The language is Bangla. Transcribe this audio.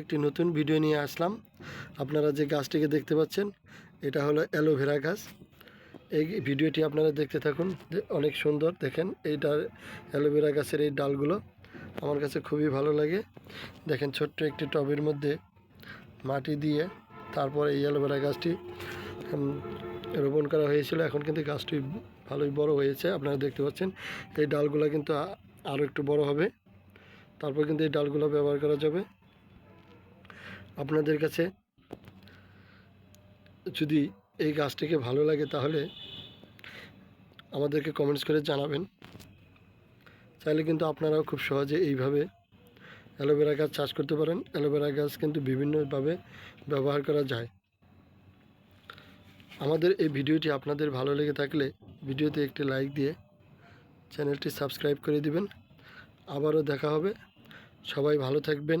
একটি নতুন ভিডিও নিয়ে আসলাম। আপনারা যে গাছটিকে দেখতে পাচ্ছেন, এটা হলো অ্যালোভেরা গাছ। এই ভিডিওটি আপনারা দেখতে থাকুন অনেক সুন্দর। দেখেন, এইটার অ্যালোভেরা গাছের এই ডালগুলো আমার কাছে খুবই ভালো লাগে। দেখেন, ছোট্ট একটি টবের মধ্যে মাটি দিয়ে তারপর এই অ্যালোভেরা গাছটি রোপণ করা হয়েছিল। এখন কিন্তু গাছটি ভালোই বড় হয়েছে, আপনারা দেখতে পাচ্ছেন। এই ডালগুলো কিন্তু আরও একটু বড় হবে। তারপর কিন্তু এই ডালগুলো ব্যবহার করা যাবে। আপনাদের কাছে যদি এই গাছটিকে ভালো লাগে তাহলে আমাদেরকে কমেন্টস করে জানাবেন। চাইলে কিন্তু আপনারাও খুব সহজে এইভাবে অ্যালোভেরা গাছ চাষ করতে পারেন। অ্যালোভেরা গাছ কিন্তু বিভিন্নভাবে ব্যবহার করা যায়। আমাদের এই ভিডিওটি আপনাদের ভালো লেগে থাকলে ভিডিওতে একটি লাইক দিয়ে চ্যানেলটি সাবস্ক্রাইব করে দিবেন। আবারও দেখা হবে। সবাই ভালো থাকবেন।